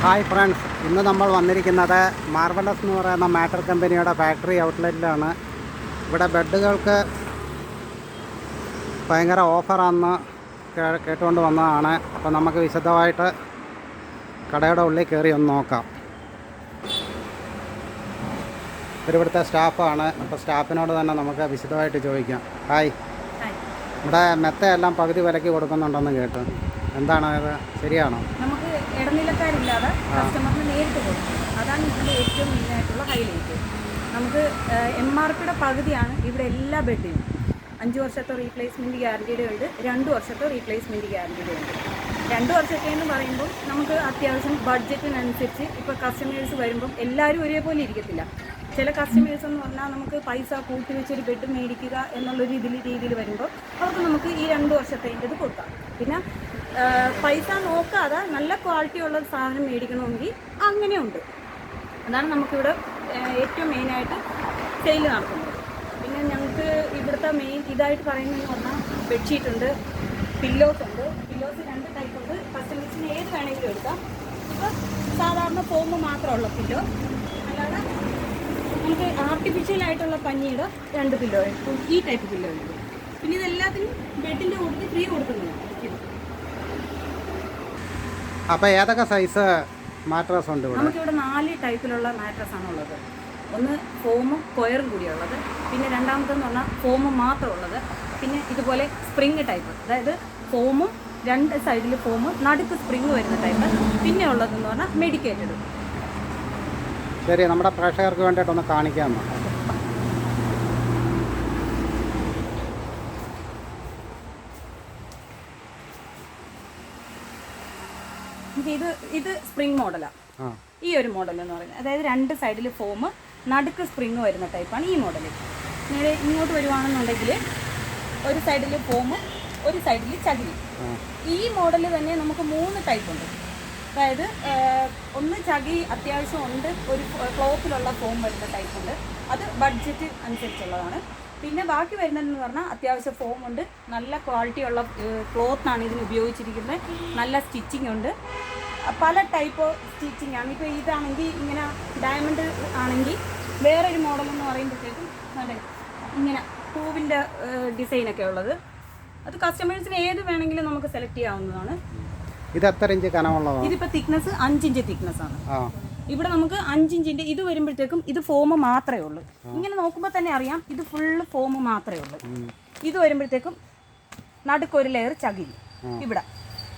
Hi friends ഇന്ന് നമ്മൾ വന്നിരിക്കുന്നത് മാർബലസ് എന്ന് പറയുന്ന മാറ്റർ കമ്പനിയുടെ ഫാക്ടറി ഔട്ട്ലെറ്റിലാണ് ഇവിടെ ബെഡുകൾക്ക് ഭയങ്കര ഓഫറാണെന്ന് കേ- കേട്ടുകൊണ്ട് വന്നതാണ്. അപ്പോൾ നമുക്ക് വിശദമായിട്ട് കടയുടെ ഉള്ളിൽ കയറി ഒന്ന് നോക്കാം. ഇവരിവിടുത്തെ സ്റ്റാഫാണ് അപ്പോൾ സ്റ്റാഫിനോട് തന്നെ നമുക്ക് വിശദമായിട്ട് ചോദിക്കാം. ഹായ്. ഇവിടെ മെത്തയെല്ലാം പകുതി വിലയ്ക്ക് കൊടുക്കുന്നുണ്ടെന്ന് കേട്ടു. എന്താണ് അത് ശരിയാണോ? ഇടനിലക്കാരില്ലാതെ കസ്റ്റമറിന് നേരിട്ട് കൊടുക്കും. അതാണ് ഇതിന്റെ ഏറ്റവും മെയിനായിട്ടുള്ള ഹൈലൈറ്റ് നമുക്ക് എം ആർ പിയുടെ പകുതിയാണ് ഇവിടെ എല്ലാ ബെഡിനും അഞ്ച് വർഷത്തെ റീപ്ലേസ്മെന്റ് ഗ്യാരണ്ടിയുടെ ഉണ്ട് രണ്ട് വർഷത്തെ റീപ്ലേസ്മെന്റ് ഗ്യാരണ്ടിയുടെ ഉണ്ട്. രണ്ട് വർഷത്തെ എന്ന് പറയുമ്പോൾ നമുക്ക് അത്യാവശ്യം ബഡ്ജറ്റിനനുസരിച്ച് ഇപ്പോൾ കസ്റ്റമേഴ്സ് വരുമ്പം എല്ലാവരും ഒരേപോലെ ഇരിക്കത്തില്ല. ചില കസ്റ്റമേഴ്സ് എന്ന് പറഞ്ഞാൽ നമുക്ക് പൈസ കൂട്ടി വെച്ചൊരു ബെഡ് മേടിക്കുക എന്നുള്ളൊരു ഇതിൽ രീതിയിൽ വരുമ്പോൾ അവർക്ക് നമുക്ക് ഈ രണ്ട് വർഷത്തേന്റെത് കൊടുക്കാം. പിന്നെ പൈസ നോക്കാതെ നല്ല ക്വാളിറ്റി ഉള്ള സാധനം മേടിക്കണമെങ്കിൽ അങ്ങനെയുണ്ട്. അതാണ് നമുക്കിവിടെ ഏറ്റവും മെയിനായിട്ട് സെയിൽ നടത്തുന്നത്. പിന്നെ ഞങ്ങൾക്ക് ഇവിടുത്തെ മെയിൻ ഇതായിട്ട് പറയുന്നതെന്ന് പറഞ്ഞാൽ ബെഡ്ഷീറ്റ് ഉണ്ട് പില്ലോസ് ഉണ്ട്. പില്ലോസ് രണ്ട് ടൈപ്പ് ഉണ്ട്. കസ്റ്റമേഴ്സിന് ഏത് വേണമെങ്കിലും എടുക്കാം. ഇപ്പോൾ സാധാരണ ഫോം മാത്രമുള്ള പില്ലോ അല്ലാതെ നമുക്ക് ആർട്ടിഫിഷ്യൽ ആയിട്ടുള്ള പഞ്ഞിയുടെ രണ്ട് പില്ലോ ഈ ടൈപ്പ് പില്ലോ ഉണ്ട് പിന്നെ ഇതെല്ലാത്തിനും ബെഡിന്റെ കൂട്ടത്തിൽ ഫ്രീ കൊടുക്കുന്നുണ്ട്. അപ്പോൾ ഏതൊക്കെ സൈസ് മാട്രസ് ഉണ്ട് ഇവിടെ? നമുക്കിവിടെ നാല് ടൈപ്പിലുള്ള മാട്രസ് ആണ് ഉള്ളത്. ഒന്ന് ഫോമും കൊയറും കൂടിയുള്ളത് പിന്നെ രണ്ടാമത്തെന്ന് പറഞ്ഞാൽ ഫോമും മാത്രമുള്ളത് പിന്നെ ഇതുപോലെ സ്പ്രിങ് ടൈപ്പ് അതായത് ഫോമും രണ്ട് സൈഡിൽ ഫോമും നടുക്ക് സ്പ്രിങ് വരുന്ന ടൈപ്പ് പിന്നെ ഉള്ളതെന്ന് പറഞ്ഞാൽ മെഡിക്കേറ്റഡ് ശരി നമ്മുടെ പ്രേക്ഷകർക്ക് വേണ്ടിയിട്ടൊന്ന് കാണിക്കാമോ? ഇത് ഇത് സ്പ്രിങ് മോഡലാണ് ഈ ഒരു മോഡൽ എന്ന് പറയുന്നത്. അതായത് രണ്ട് സൈഡിൽ ഫോം നടുക്ക് സ്പ്രിങ് വരുന്ന ടൈപ്പാണ് ഈ മോഡൽ നേരെ ഇങ്ങോട്ട് വരുവാണെന്നുണ്ടെങ്കിൽ ഒരു സൈഡിൽ ഫോം ഒരു സൈഡിൽ ചകിരി. ഈ മോഡൽ തന്നെ നമുക്ക് മൂന്ന് ടൈപ്പ് ഉണ്ട്. അതായത് ഒന്ന് ചകി അത്യാവശ്യം ഉണ്ട് ഒരു ക്ലോത്തിലുള്ള ഫോം വരുന്ന ടൈപ്പ് ഉണ്ട്. അത് ബഡ്ജറ്റ് അനുസരിച്ചുള്ളതാണ്. പിന്നെ ബാക്കി വരുന്നതെന്ന് പറഞ്ഞാൽ അത്യാവശ്യം ഫോം ഉണ്ട്. നല്ല ക്വാളിറ്റി ഉള്ള ക്ലോത്താണ് ഇതിന് ഉപയോഗിച്ചിരിക്കുന്നത്. നല്ല സ്റ്റിച്ചിങ് ഉണ്ട്. പല ടൈപ്പ് സ്റ്റിച്ചിങ് ആണ്. ഇപ്പോൾ ഇതാണെങ്കിൽ ഇങ്ങനെ ഡയമണ്ട് ആണെങ്കിൽ വേറൊരു മോഡൽ എന്ന് പറയുമ്പോഴത്തേക്കും അതെ ഇങ്ങനെ പൂവിന്റെ ഡിസൈനൊക്കെ ഉള്ളത്. അത് കസ്റ്റമേഴ്സിന് ഏത് വേണമെങ്കിലും നമുക്ക് സെലക്ട് ചെയ്യാവുന്നതാണ്. ഇത് എത്ര ഇഞ്ച് കനമുള്ളതാണ്? ഇതിപ്പോൾ തിക്നെസ് അഞ്ചിഞ്ച് തിക്നെസ് ആണ്. ആ. ഇവിടെ നമുക്ക് അഞ്ചിഞ്ചിന്റെ ഇത് വരുമ്പോഴത്തേക്കും ഇത് ഫോം മാത്രമേ ഉള്ളൂ. ഇങ്ങനെ നോക്കുമ്പോൾ തന്നെ അറിയാം ഇത് ഫുള്ള് ഫോം മാത്രമേ ഉള്ളൂ. ഇത് വരുമ്പോഴത്തേക്കും നടുക്കൊരു ലെയർ ചകിരി. ഇവിടെ.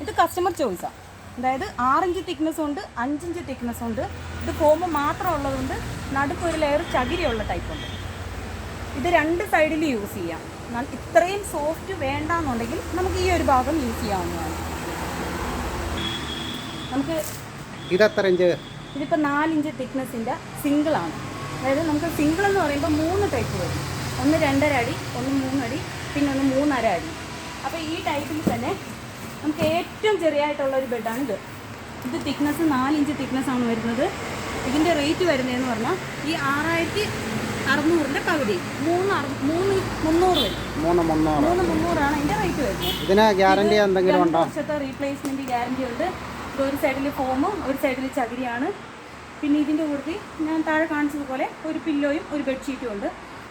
ഇത് കസ്റ്റമർ ചോയ്സാണ് അതായത് ആറിഞ്ച് തിക്നെസ് ഉണ്ട് അഞ്ചിഞ്ച് തിക്നെസ് ഉണ്ട്. ഇത് ഫോം മാത്രം ഉള്ളതുകൊണ്ട് നടുക്കൊരു ലെയർ ചകിരിയുള്ള ടൈപ്പ് ഉണ്ട്. ഇത് രണ്ട് സൈഡിൽ യൂസ് ചെയ്യാം. എന്നാൽ ഇത്രയും സോഫ്റ്റ് വേണ്ടാന്നുണ്ടെങ്കിൽ നമുക്ക് ഈ ഒരു ഭാഗം യൂസ് ചെയ്യാവുന്നതാണ്. നമുക്ക് ഇത് എത്ര ഇഞ്ച് ഇതിപ്പോൾ നാലിഞ്ച് തിക്നെസ്സിന്റെ സിംഗിളാണ്. അതായത് നമുക്ക് സിംഗിൾ എന്ന് പറയുമ്പോൾ മൂന്ന് ടൈപ്പ് വരും. ഒന്ന് രണ്ടര അടി ഒന്ന് മൂന്നടി പിന്നെ ഒന്ന് മൂന്നര അടി. അപ്പോൾ ഈ ടൈപ്പിൽ തന്നെ നമുക്ക് ഏറ്റവും ചെറിയായിട്ടുള്ള ഒരു ബെഡാണ് ഇത്. ഇത് തിക്നെസ് നാലിഞ്ച് തിക്നെസ് ആണ് വരുന്നത്. ഇതിന്റെ റേറ്റ് വരുന്നതെന്ന് പറഞ്ഞാൽ ഈ ആറായിരത്തി അറുന്നൂറിന്റെ പകുതി. മൂന്ന് മൂന്ന് മുന്നൂറ് വരും. മൂന്ന് മുന്നൂറ്. മൂന്ന് മുന്നൂറാണ് അതിന്റെ റേറ്റ് വരുന്നത്. ഇതിന് ഗ്യാരണ്ടി എന്തെങ്കിലും ഉണ്ടോ? വർഷത്തെ റീപ്ലേസ്മെന്റ് ഗ്യാരണ്ടി ഉണ്ട്. ഇത് ഒരു സൈഡിൽ ഫോമും ഒരു സൈഡിൽ ചകിരിയാണ്. പിന്നെ ഇതിന്റെ കൂടുതൽ ഞാൻ താഴെ കാണിച്ചതുപോലെ ഒരു പില്ലോയും ഒരു ബെഡ്ഷീറ്റും ഉണ്ട്.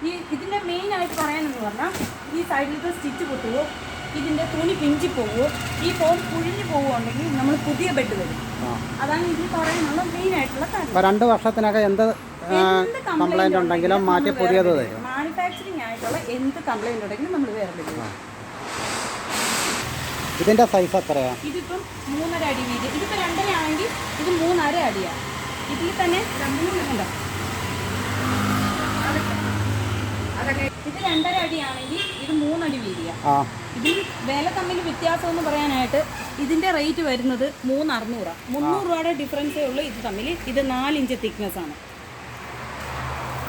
ഈ ഇതിന്റെ മെയിൻ ആയിട്ട് പറയാനെന്ന് പറഞ്ഞാൽ ഈ സൈഡിലത്തെ സ്റ്റിച്ച് പൊട്ടുവോ ഇതിന്റെ തുണി പിഞ്ചി പോവോ ഈ ഫോം കുഴിഞ്ഞു പോവുകയാണെങ്കിൽ നമ്മൾ പുതിയ ബെഡ് വരും. അതാണ് ഇതിൽ പറയാനുള്ള മെയിൻ ആയിട്ടുള്ള കാര്യം. രണ്ട് വർഷത്തിനകം എന്ത് കംപ്ലൈന്റ് കംപ്ലൈന്റ് ഉണ്ടെങ്കിലും മാറ്റി പുതിയത് മാനുഫാക്ചറിങ് ആയിട്ടുള്ള എന്ത് കംപ്ലൈന്റ് ഉണ്ടെങ്കിലും നമ്മൾ വേറെ ഇതിന്റെ സൈസ് എത്രയാ? ഇതിപ്പം മൂന്നര അടി വീതി. ഇതിപ്പോൾ രണ്ടര ആണെങ്കിൽ ഇത് മൂന്നര അടിയാ. ഇതിൽ തന്നെ രണ്ടുമൂന്നുണ്ട് ഇത് രണ്ടര അടിയാണെങ്കിൽ ഇത് മൂന്നടി വീതിയാണ് ആ. ഇതിൽ വില തമ്മിൽ വ്യത്യാസം എന്ന് പറയാനായിട്ട് ഇതിന്റെ റേറ്റ് വരുന്നത് മൂന്ന് അറുന്നൂറാണ് മുന്നൂറ് രൂപയുടെ ഡിഫറൻസേ ഉള്ളൂ ഇത് തമ്മിൽ. ഇത് നാലിഞ്ച് തിക്നെസ് ആണ്.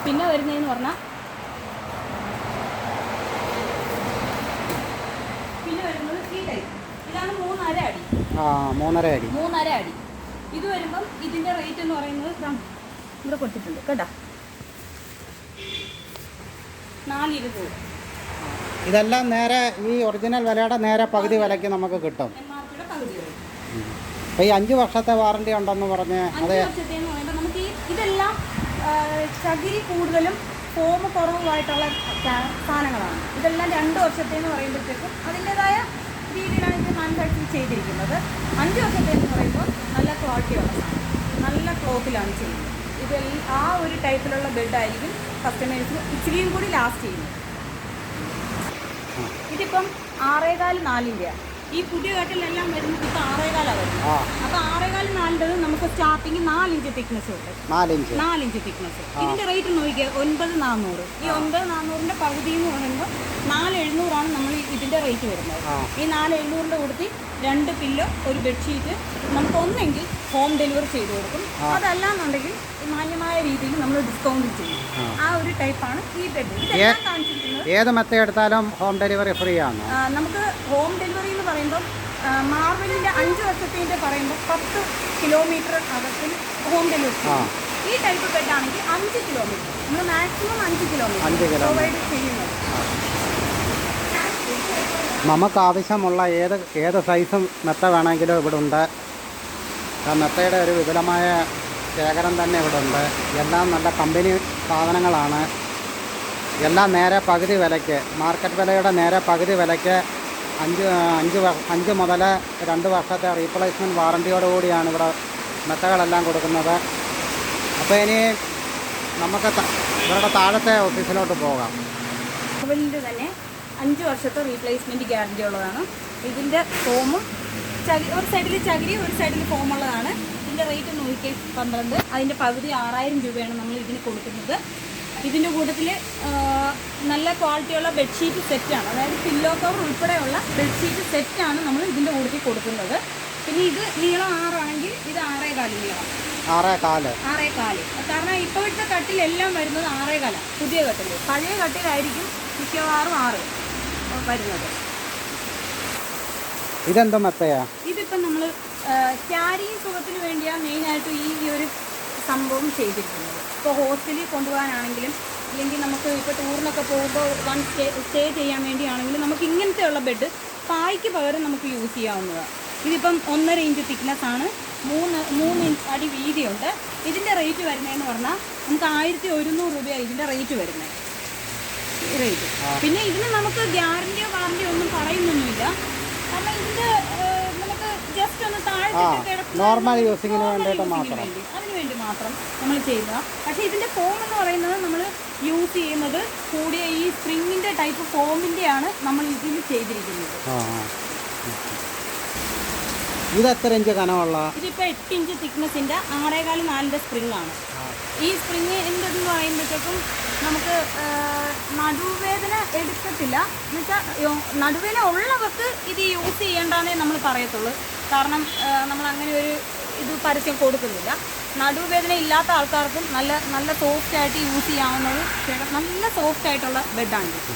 പിന്നെ വരുന്നതെന്ന് പറഞ്ഞാൽ പിന്നെ വരുന്നത് ഈ ടൈപ്പ് ഇതാണ് മൂന്നര അടി ആ മൂന്നര അടി. മൂന്നര അടി. ഇത് വരുമ്പം ഇതിന്റെ റേറ്റ് എന്ന് പറയുന്നത് ഇവിടെ കൊടുത്തിട്ടുണ്ട്. കേട്ടോ. നാലിരുന്നൂറ് ഇതെല്ലാം നേരെ ഈ ഒറിജിനൽ വിലയുടെ നേരെ പകുതി വിലയ്ക്ക് നമുക്ക് കിട്ടും. അപ്പോൾ ഈ അഞ്ച് വർഷത്തെ വാറണ്ടി ഉണ്ടെന്ന് പറഞ്ഞ് അതെ നമുക്ക് ഇതെല്ലാം ചകിരി കൂടുതലും ഫോം കുറവുമായിട്ടുള്ള സാധനങ്ങളാണ്. ഇതെല്ലാം രണ്ട് വർഷത്തെ എന്ന് പറയുമ്പോഴത്തേക്കും അതിന്റെതായ രീതിയിലാണ് ഇത് മാനുഫാക്ചർ ചെയ്തിരിക്കുന്നത്. അഞ്ച് വർഷത്തെ എന്ന് പറയുമ്പോൾ നല്ല ക്വാളിറ്റിയുള്ള സാധനം. നല്ല ക്ലോത്തിലാണ് ചെയ്യുന്നത്. ഇത് ആ ഒരു ടൈപ്പിലുള്ള ബെഡായിരിക്കും കസ്റ്റമേഴ്സിന് ഇച്ചിരിയും കൂടി ലാസ്റ്റ് ചെയ്യുന്നത്. ഇതിപ്പം ആറേകാൽ നാലിന്റെയാണ് ഈ പുതിയ കട്ടിലെല്ലാം വരുന്നത് ഇപ്പം ആറേകാലാണ് വരുന്നത്. അപ്പം അപ്പൊ ആറേകാൽ നാലിന്റെ നമുക്ക് സ്റ്റാർട്ടിങ് നാലിഞ്ച് തിക്നെസ് ഉണ്ട്. നാലിഞ്ച് തിക്നെസ് ഇതിന്റെ റേറ്റ് നോക്കിയാൽ ഒൻപത് നാനൂറ് ഈ ഒൻപത് നാന്നൂറിന്റെ പകുതി എന്ന് പറയുമ്പോൾ എഴുന്നൂറാണ് നമ്മൾ ഇതിന്റെ റേറ്റ് വരുന്നത്. ഈ നാല് എഴുന്നൂറിന്റെ കൊടുത്തി രണ്ട് പില്ലോ ഒരു ബെഡ്ഷീറ്റ് നമുക്ക് ഒന്നെങ്കിൽ ഹോം ഡെലിവറി ചെയ്ത് കൊടുക്കും. അതല്ലാന്നുണ്ടെങ്കിൽ മാന്യമായ രീതിയിൽ നമ്മൾ ഡിസ്കൗണ്ട് ചെയ്യും. ആ. ഒരു ടൈപ്പാണ് ഈ ബെഡ് ഏത് മെത്ത എടുത്താലും ഹോം ഡെലിവറി ഫ്രീ ആണ്. നമുക്ക് ഹോം ഡെലിവറി എന്ന് പറയുമ്പോൾ മാർബിളിന്റെ അഞ്ച് വർഷത്തിന്റെ പറയുമ്പോൾ പത്ത് കിലോമീറ്റർ അകത്തിൽ ഹോം ഡെലിവറി ഈ ടൈപ്പ് ബെഡ് ആണെങ്കിൽ അഞ്ച് കിലോമീറ്റർ നമ്മൾ മാക്സിമം അഞ്ച് കിലോമീറ്റർ പ്രൊവൈഡ് ചെയ്യുന്നത്. നമുക്ക് ആവശ്യമുള്ള ഏത് ഏത് സൈസും മെത്ത വേണമെങ്കിലും ഇവിടെ ഉണ്ട് മെത്തയുടെ ഒരു വിപുലമായ ശേഖരം തന്നെ ഇവിടെ ഉണ്ട് എല്ലാം നല്ല കമ്പനി സാധനങ്ങളാണ്. എല്ലാം നേരെ പകുതി വിലയ്ക്ക്. മാർക്കറ്റ് വിലയുടെ നേരെ പകുതി വിലയ്ക്ക് അഞ്ച് അഞ്ച് അഞ്ച് മുതൽ രണ്ട് വർഷത്തെ റീപ്ലേസ്മെന്റ് വാറണ്ടിയോടുകൂടിയാണ് ഇവിടെ മെത്തകളെല്ലാം കൊടുക്കുന്നത്. അപ്പോൾ ഇനി നമുക്ക് ഇവരുടെ താഴത്തെ ഓഫീസിലോട്ട് പോകാം. തന്നെ അഞ്ച് വർഷത്തെ റീപ്ലേസ്മെന്റ് ഗ്യാരണ്ടി ഉള്ളതാണ്. ഇതിന്റെ ഫോമും ചകി ഒരു സൈഡിൽ ചകിരി ഒരു സൈഡിൽ ഫോം ഉള്ളതാണ്. ഇതിന്റെ റേറ്റ് നോക്കിയേ പന്ത്രണ്ട്. അതിന്റെ പകുതി ആറായിരം രൂപയാണ് നമ്മൾ ഇതിന് കൊടുക്കുന്നത്. ഇതിന്റെ കൂട്ടത്തിൽ നല്ല ക്വാളിറ്റിയുള്ള ബെഡ്ഷീറ്റ് സെറ്റാണ് അതായത് പില്ലോ കവർ ഉൾപ്പെടെയുള്ള ബെഡ്ഷീറ്റ് സെറ്റാണ് നമ്മൾ ഇതിന്റെ കൂട്ടത്തിൽ കൊടുക്കുന്നത്. പിന്നെ ഇത് നീളം ആറാണെങ്കിൽ ഇത് ആറേ കാൽ നീളം. ആറേ കാൽ. ആറേ കാൽ. കാരണം ഇപ്പോഴത്തെ കട്ടിലെല്ലാം വരുന്നത് ആറേ കാല പുതിയ കട്ടിൽ പഴയ കട്ടിലായിരിക്കും മിക്കവാറും ആറ്. വരുന്നത്. ഇതെന്തോ മത്തയാ? ഇതിപ്പം നമ്മൾ ക്യാരി സുഖത്തിന് വേണ്ടിയാണ് മെയിനായിട്ട് ഈ ഈ ഒരു സംഭവം ചെയ്തിരിക്കുന്നത്. ഇപ്പോൾ ഹോസ്റ്റലിൽ കൊണ്ടുപോകാനാണെങ്കിലും അല്ലെങ്കിൽ നമുക്ക് ഇപ്പോൾ ടൂറിനൊക്കെ പോകുമ്പോൾ വൺ സ്റ്റേ സ്റ്റേ ചെയ്യാൻ വേണ്ടിയാണെങ്കിലും നമുക്ക് ഇങ്ങനത്തെയുള്ള ബെഡ് പായ്ക്ക് പകരം നമുക്ക് യൂസ് ചെയ്യാവുന്നതാണ് ഇതിപ്പം ഒന്നര ഇഞ്ച് തിക്നെസ് ആണ്. മൂന്ന് മൂന്ന് ഇഞ്ച് അടി വീതിയുണ്ട്. ഇതിന്റെ റേറ്റ് വരുന്നതെന്ന് പറഞ്ഞാൽ നമുക്ക് ആയിരത്തി ഒരുന്നൂറ് രൂപയാണ് ഇതിന്റെ റേറ്റ് വരുന്നത്. റേറ്റ് പിന്നെ ഇതിന് നമുക്ക് ഗ്യാരണ്ടിയോ വാറണ്ടിയോ ഒന്നും പറയുന്നൊന്നുമില്ല. കാരണം ഇത് നമുക്ക് ജസ്റ്റ് ഒന്ന് താഴെ normal using വേണ്ടിയിട്ട് മാത്രം. അതിന് വേണ്ടി മാത്രം നമ്മൾ ചെയ്യുക പക്ഷേ ഇതിന്റെ ഫോം എന്ന് പറയുന്നത് നമ്മൾ യൂസ് ചെയ്യുന്നത് കൂടിയ ഈ സ്പ്രിങ്ങിന്റെ ടൈപ്പ് ഫോമിന്റെയാണ് നമ്മൾ ഇതിൽ ചെയ്തിരിക്കുന്നത്. ഇത് എത്ര ഇഞ്ച് കനമുള്ള? ഇതിപ്പോൾ എട്ട് ഇഞ്ച് തിക്നെസ്സിന്റെ ആറേകാൽ നാലിന്റെ സ്പ്രിങ് ആണ്. ഈ സ്പ്രിംഗ് എന്തെന്ന് പറയുമ്പോഴത്തേക്കും നമുക്ക് നടുവേദന എടുക്കത്തില്ല. എന്നുവെച്ചാൽ നടുവേദന ഉള്ളവർക്ക് ഇത് യൂസ് ചെയ്യേണ്ടെന്നേ നമ്മൾ പറയത്തുള്ളൂ. കാരണം നമ്മൾ അങ്ങനെ ഒരു ഇത് പരസ്യം കൊടുക്കുന്നില്ല. നടുവേദന ഇല്ലാത്ത ആൾക്കാർക്കും നല്ല നല്ല സോഫ്റ്റ് ആയിട്ട് യൂസ് ചെയ്യാവുന്ന ഒരു നല്ല സോഫ്റ്റ് ആയിട്ടുള്ള ബെഡാണ് ഇത്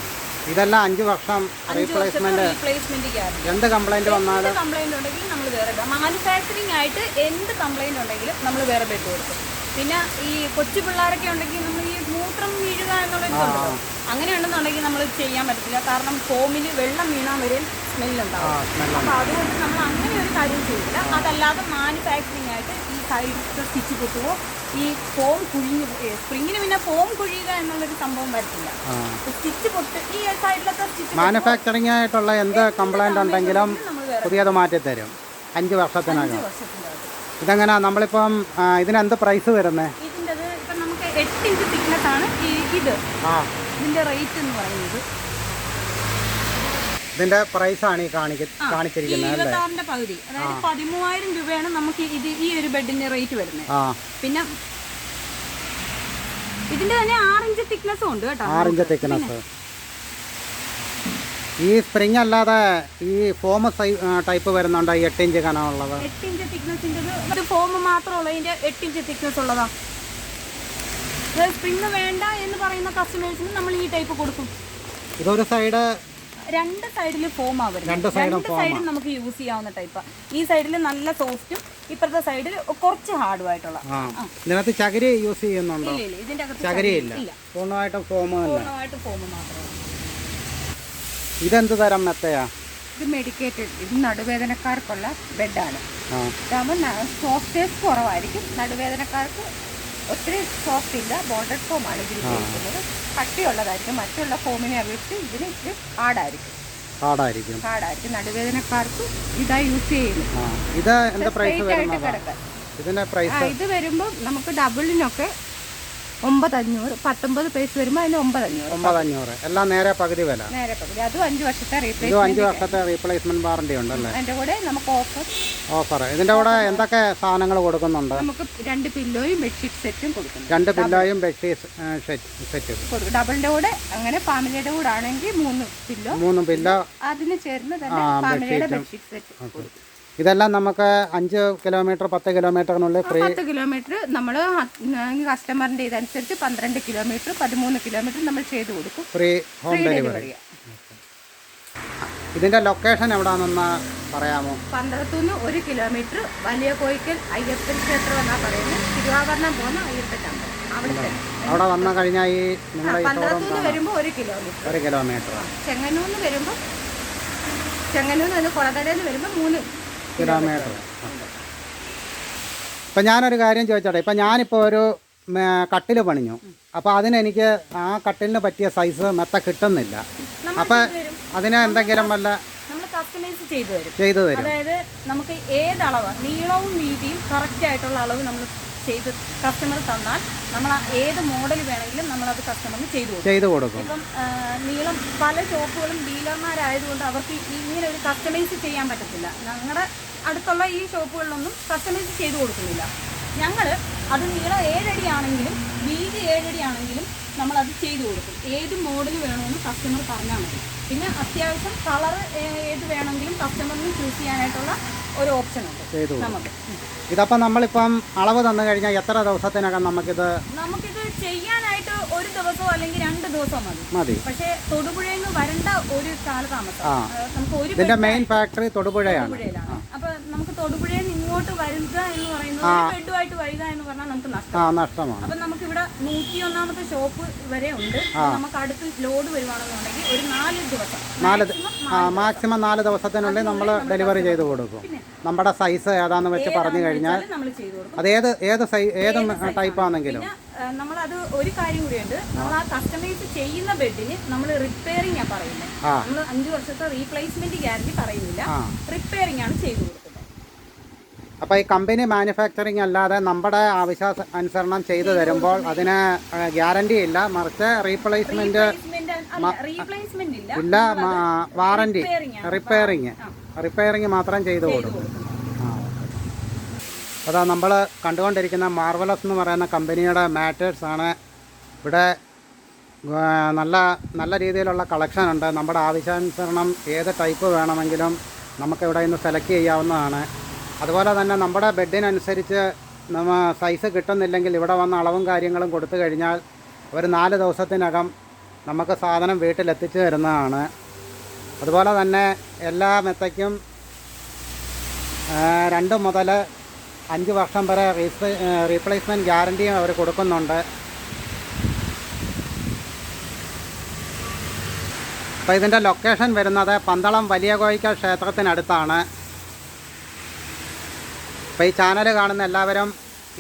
ഇതെല്ലാം അഞ്ച് വർഷം റീപ്ലേസ്മെന്റ് എന്ത് കംപ്ലൈന്റ് വന്നാലും കംപ്ലൈന്റ് ഉണ്ടെങ്കിൽ നമ്മൾ വേറെ മാനുഫാക്ചറിംഗ് ആയിട്ട് എന്ത് കംപ്ലൈന്റ് ഉണ്ടെങ്കിലും നമ്മൾ വേറെ ബെഡ് കൊടുക്കും. പിന്നെ ഈ കൊച്ചു പിള്ളേരൊക്കെ ഉണ്ടെങ്കിൽ നമ്മൾ മൂത്രം വീഴുക എന്നുള്ള ഇതുണ്ടല്ലോ അങ്ങനെയുണ്ടെന്നുണ്ടെങ്കിൽ നമ്മൾ ചെയ്യാൻ പറ്റത്തില്ല കാരണം ഫോമിൽ വെള്ളം വീണാൽ വരെ സ്മെല്ലുണ്ടാവും. അപ്പോൾ അതുകൊണ്ട് നമ്മൾ അങ്ങനെ ഒരു കാര്യം ചെയ്യില്ല. അതല്ലാതെ മാനുഫാക്ചറിങ് ആയിട്ട് ഈ സൈഡ് സ്റ്റിച്ച് പൊട്ടുവോ? ഈ ഫോം കുഴിഞ്ഞു സ്പ്രിങ്ങിന് പിന്നെ ഫോം കുഴിയുക എന്നുള്ളൊരു സംഭവം വരത്തില്ല. സ്റ്റിച്ച് പൊട്ട് ഈ സൈഡിലൊക്കെ സ്റ്റിച്ച് മാനുഫാക്ചറിങ് ആയിട്ടുള്ള എന്ത് കംപ്ലൈന്റ് ഉണ്ടെങ്കിലും പുതിയത് മാറ്റി തരും അഞ്ച് വർഷത്തിനകം. ഇതെങ്ങനെയാ ഇതെങ്ങനെ നമ്മളിപ്പം ഇതിനെന്ത് ഇതിന് എന്ത് പ്രൈസ് വരുന്നത് എട്ട് ഇഞ്ച് തിക്നെസ് ആണ് ഈ ഇത്. ഇതിന്റെ റേറ്റ് എന്ന് പറയുന്നത്. ഇതിന്റെ പ്രൈസ് ആണ് ഈ കാണിച്ചിരിക്കുന്നത് ഇരുപത്താറിന്റെ പകുതി. അതായത് പതിമൂവായിരം രൂപയാണ് നമുക്ക് ഇത് ഈ ഒരു ബെഡിന്റെ റേറ്റ് വരുന്നത്. പിന്നെ ഇതിന്റെ തന്നെ ആറിഞ്ച് തിക്നെസ്സും ഉണ്ട് കേട്ടോ. ആറിഞ്ച് തിക്നെസ് ഈ സ്പ്രിംഗ് അല്ലാതെ ഈ ഫോം ടൈപ്പ് വരുന്നുണ്ട്? എട്ട് ഇഞ്ച് കനമുള്ളത് എട്ട് ഇഞ്ച് തിക്നെസ് ഒരു ഫോം മാത്രമുള്ളതിന്റെ എട്ട് ഇഞ്ച് തിക്നെസ് ഉള്ളതാ. സ്പ്രിങ് വേണ്ട എന്ന് പറയുന്ന കസ്റ്റമേഴ്സിന് നമ്മൾ ഈ ടൈപ്പ് കൊടുക്കും. ഇതൊരു സൈഡ് രണ്ട് സൈഡിൽ ഫോം ആവരുത്. രണ്ട് സൈഡും നമുക്ക് യൂസ് ചെയ്യാവുന്ന ടൈപ്പ് ഈ സൈഡിൽ നല്ല സോഫ്റ്റും ഇപ്പുറത്തെ സൈഡിൽ കുറച്ച് ഹാർഡും ആയിട്ടുള്ള. ഇതിനകത്ത് ചകിരി യൂസ് ചെയ്യുന്നുണ്ടോ? ഇല്ല ഇല്ല ഇതിന്റെ അകത്ത് ചകിരിയില്ല ഇല്ല. പൂർണമായിട്ടും ഫോം പൂർണമായിട്ട് ഫോം മാത്രമേ ഇതെന്ത് തരം മെത്തയാ? ഇത് മെഡിക്കേറ്റഡ് ഇത് നടുവേദനക്കാർക്കുള്ള ബെഡാണ് ഇതാകുമ്പോൾ സോഫ്റ്റ്നെസ് കുറവായിരിക്കും. നടുവേദനക്കാർക്ക് ഒത്തിരി സോഫ്റ്റ് ഇല്ല ബോർഡർ ഫോം ആണ് ഇതിൽ ഉപയോഗിക്കുന്നത്. കട്ടിയുള്ളതായിരിക്കും. മറ്റുള്ള ഫോമിനെ അപേക്ഷിച്ച് ഇതിന് ഇച്ചിരി ഹാർഡായിരിക്കും ഹാർഡായിരിക്കും ഹാർഡായിരിക്കും നടുവേദനക്കാർക്ക് ഇതാ യൂസ് ചെയ്യുന്നത്. ഇത് എന്താ പ്രൈസ് ആ പ്രൈസ് ഇത് വരുമ്പോൾ നമുക്ക് ഡബിളിനൊക്കെ ഒമ്പത് അഞ്ഞൂറ് പത്തൊമ്പത് പേസ് വരുമ്പോൾ അതിന് ഒമ്പത് അഞ്ഞൂറ് ഒമ്പത് അഞ്ഞൂറ് എല്ലാം നേരെ പകുതി വില. നേരെ പകുതി. അതും അഞ്ച് വർഷത്തെ ഇതും റീപ്ലേസ്മെന്റ് അഞ്ച് വർഷത്തെ റീപ്ലേസ്മെന്റ് വാറണ്ടി ഉണ്ടല്ലേ അതിന്റെ കൂടെ നമുക്ക് ഓഫർ ഓഫർ ഇതിന്റെ കൂടെ എന്തൊക്കെ സാധനങ്ങൾ കൊടുക്കുന്നുണ്ട്? നമുക്ക് രണ്ട് പില്ലോയും ബെഡ്ഷീറ്റ് സെറ്റും കൊടുക്കുന്നു. രണ്ട് പില്ലോയും ബെഡ്ഷീറ്റ് സെറ്റ് കൊടുക്കും. ഡബിളിന്റെ കൂടെ അങ്ങനെ ഫാമിലിയുടെ കൂടെ ആണെങ്കിൽ മൂന്ന് പില്ലോ. മൂന്ന് പില്ലോ. അതിന് ചേർന്ന് തന്നെ ആ, ഫാമിലിയുടെ ബെഡ്ഷീറ്റ് സെറ്റ് കൊടുക്കും. ഇതെല്ലാം നമുക്ക് അഞ്ച് കിലോമീറ്റർ പത്ത് കിലോമീറ്ററിനുള്ളിൽ ഫ്രീ പത്ത് കിലോമീറ്റർ നമ്മൾ കസ്റ്റമറിന്റെ ഇതനുസരിച്ച് പന്ത്രണ്ട് കിലോമീറ്റർ പതിമൂന്ന് കിലോമീറ്റർ നമ്മൾ ചെയ്ത് കൊടുക്കും. ഫ്രീ ഹോം ഡെലിവറി ഇതിന്റെ ഇതിന്റെ ലൊക്കേഷൻ എവിടാണെന്ന് പറയാമോ? പന്ത്രണ്ടുനിന്ന് ഒരു കിലോമീറ്റർ വലിയ കോയിക്കൽ അയ്യപ്പൻ ക്ഷേത്രം എന്നാ പറയുന്നത്. തിരുവാഭരണം പോകുന്ന അയ്യപ്പൻ അമ്പലം അവിടെ വന്നു കഴിഞ്ഞാൽ ഈ ഈ വരുമ്പോൾ ഒരു കിലോമീറ്റർ ഒരു കിലോമീറ്റർ ചെങ്ങന്നൂന്ന് വരുമ്പോൾ ചെങ്ങന്നൂന്ന് നിന്ന് കുളകരയിൽ നിന്ന് വരുമ്പോൾ മൂന്ന് കിലോമീറ്റർ. ഇപ്പം ഞാനൊരു കാര്യം ചോദിച്ചോട്ടെ ഇപ്പം ഞാനിപ്പോൾ ഒരു കട്ടിൽ പണിഞ്ഞു. അപ്പോൾ അതിനെനിക്ക് ആ കട്ടിലിന് പറ്റിയ സൈസ് മെത്ത കിട്ടുന്നില്ല. അപ്പം അതിന് എന്തെങ്കിലും വല്ല കസ്റ്റമൈസ് ചെയ്തു തരും. ചെയ്തു തരും. അതായത് നമുക്ക് ഏത് അളവ് നീളവും വീതിയും കറക്റ്റ് ആയിട്ടുള്ള അളവ് നമ്മൾ ചെയ്ത് കസ്റ്റമർ തന്നാൽ നമ്മൾ ഏത് മോഡൽ വേണമെങ്കിലും നമ്മളത് കസ്റ്റമറിന് ചെയ്തു കൊടുക്കും. ചെയ്തു കൊടുക്കും. ഇപ്പം നീളം പല ഷോപ്പുകളും ഡീലർമാരായതുകൊണ്ട് അവർക്ക് ഇങ്ങനെ ഒരു കസ്റ്റമൈസ് ചെയ്യാൻ പറ്റത്തില്ല. ഞങ്ങളുടെ അടുത്തുള്ള ഈ ഷോപ്പുകളിലൊന്നും കസ്റ്റമൈസ് ചെയ്തു കൊടുക്കുന്നില്ല. ഞങ്ങൾ അത് നീളം ഏഴടി ആണെങ്കിലും വീതി ഏഴടി ആണെങ്കിലും നമ്മളത് ചെയ്തു കൊടുക്കും. ഏത് മോഡൽ വേണമെന്ന് കസ്റ്റമർ പറഞ്ഞാൽ മതി. പിന്നെ അത്യാവശ്യം കളർ ഏത് വേണമെങ്കിലും കസ്റ്റമറിന് ചൂസ് ചെയ്യാനായിട്ടുള്ള ഒരു ഓപ്ഷൻ ഉണ്ട്. നമുക്ക്. ഇതപ്പം നമ്മളിപ്പം അളവ് തന്നു കഴിഞ്ഞാൽ എത്ര ദിവസത്തിനകം നമുക്കിത് നമുക്കിത് ചെയ്യാനായിട്ട് ഒരു ദിവസം അല്ലെങ്കിൽ രണ്ട് ദിവസം മതി. മതി. പക്ഷേ തൊടുപുഴയിൽ നിന്ന് വരേണ്ട ഒരു കാലതാമസം. നമുക്ക് ഒരു ഇതിന്റെ മെയിൻ ഫാക്ടറി തൊടുപുഴയാണ്. അപ്പൊ നമുക്ക് തൊടുപുഴയിൽ ഇങ്ങോട്ട് വരിക എന്ന് പറയുന്നത് ഒരു ബെഡുമായിട്ട് വരിക എന്ന് പറഞ്ഞാൽ നമുക്ക് നഷ്ടം. ആ നഷ്ടമാണ്. അപ്പൊ നമുക്ക് ഇവിടെ നൂറ്റി ഒന്നാമത്തെ ഷോപ്പ് വരെ ഉണ്ട്. നമുക്ക് അടുത്ത് ലോഡ് വരുവാണെന്നുണ്ടെങ്കിൽ ഒരു നാല് ദിവസം. നാല് മാക്സിമം നാല് ദിവസത്തിനുള്ളിൽ നമ്മൾ ഡെലിവറി ചെയ്ത് കൊടുക്കും. നമ്മുടെ സൈസ് ഏതാന്ന് വെച്ച് പറഞ്ഞു കഴിഞ്ഞാൽ നമ്മൾ ചെയ്തു കൊടുക്കും. അത് ഏത് ഏത് സൈ ഏത് ടൈപ്പ് ആണെങ്കിലും. ആ, നമ്മളത് ഒരു കാര്യം കൂടിയുണ്ട്. നമ്മൾ ആ കസ്റ്റമൈസ് ചെയ്യുന്ന ബെഡിന് നമ്മൾ റിപ്പയറിംഗ് ആണ് പറയുന്നത്. നമ്മൾ അഞ്ച് വർഷത്തെ റീപ്ലേസ്മെന്റ് ഗ്യാരണ്ടി പറയുന്നില്ല. റിപ്പയറിംഗ് ആണ് ചെയ്തു കൊടുക്കുന്നത്. അപ്പോൾ ഈ കമ്പനി മാനുഫാക്ചറിങ് അല്ലാതെ നമ്മുടെ ആവശ്യ അനുസരണം ചെയ്തു തരുമ്പോൾ അതിന് ഗ്യാരണ്ടി ഇല്ല. മറിച്ച് റീപ്ലേസ്മെന്റ് റീപ്ലേസ്മെന്റ് ഇല്ല. വാറണ്ടി. റിപ്പയറിങ് റിപ്പയറിങ് മാത്രം ചെയ്തു കൊടുക്കും. അതാ നമ്മൾ കണ്ടുകൊണ്ടിരിക്കുന്ന മാർവലസ് എന്ന് പറയുന്ന കമ്പനിയുടെ മാറ്റേഴ്സ് ആണ്. ഇവിടെ നല്ല നല്ല രീതിയിലുള്ള കളക്ഷൻ ഉണ്ട്. നമ്മുടെ ആവശ്യാനുസരണം ഏത് ടൈപ്പ് വേണമെങ്കിലും നമുക്കിവിടെ ഇന്ന് സെലക്ട് ചെയ്യാവുന്നതാണ്. അതുപോലെ തന്നെ നമ്മുടെ ബെഡിനനുസരിച്ച് നമ്മ സൈസ് കിട്ടുന്നില്ലെങ്കിൽ ഇവിടെ വന്ന അളവും കാര്യങ്ങളും കൊടുത്തു കഴിഞ്ഞാൽ ഒരു നാല് ദിവസത്തിനകം നമുക്ക് സാധനം വീട്ടിലെത്തിച്ചു തരുന്നതാണ്. അതുപോലെ തന്നെ എല്ലാ മെത്തയ്ക്കും രണ്ട് മുതൽ അഞ്ച് വർഷം വരെ റീസ് റീപ്ലേസ്മെന്റ് ഗ്യാരണ്ടിയും അവർ കൊടുക്കുന്നുണ്ട്. അപ്പോൾ ഇതിന്റെ ലൊക്കേഷൻ വരുന്നത് പന്തളം വലിയ കോയിക്കൽ ക്ഷേത്രത്തിനടുത്താണ്. അപ്പോൾ ഈ ചാനൽ കാണുന്ന എല്ലാവരും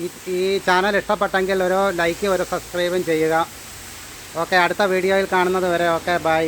ഈ ഈ ചാനൽ ഇഷ്ടപ്പെട്ടെങ്കിൽ ഒരു ലൈക്കും ഒരു സബ്സ്ക്രൈബും ചെയ്യുക. ഓക്കെ അടുത്ത വീഡിയോയിൽ കാണുന്നത് വരെ ഓക്കെ ബൈ.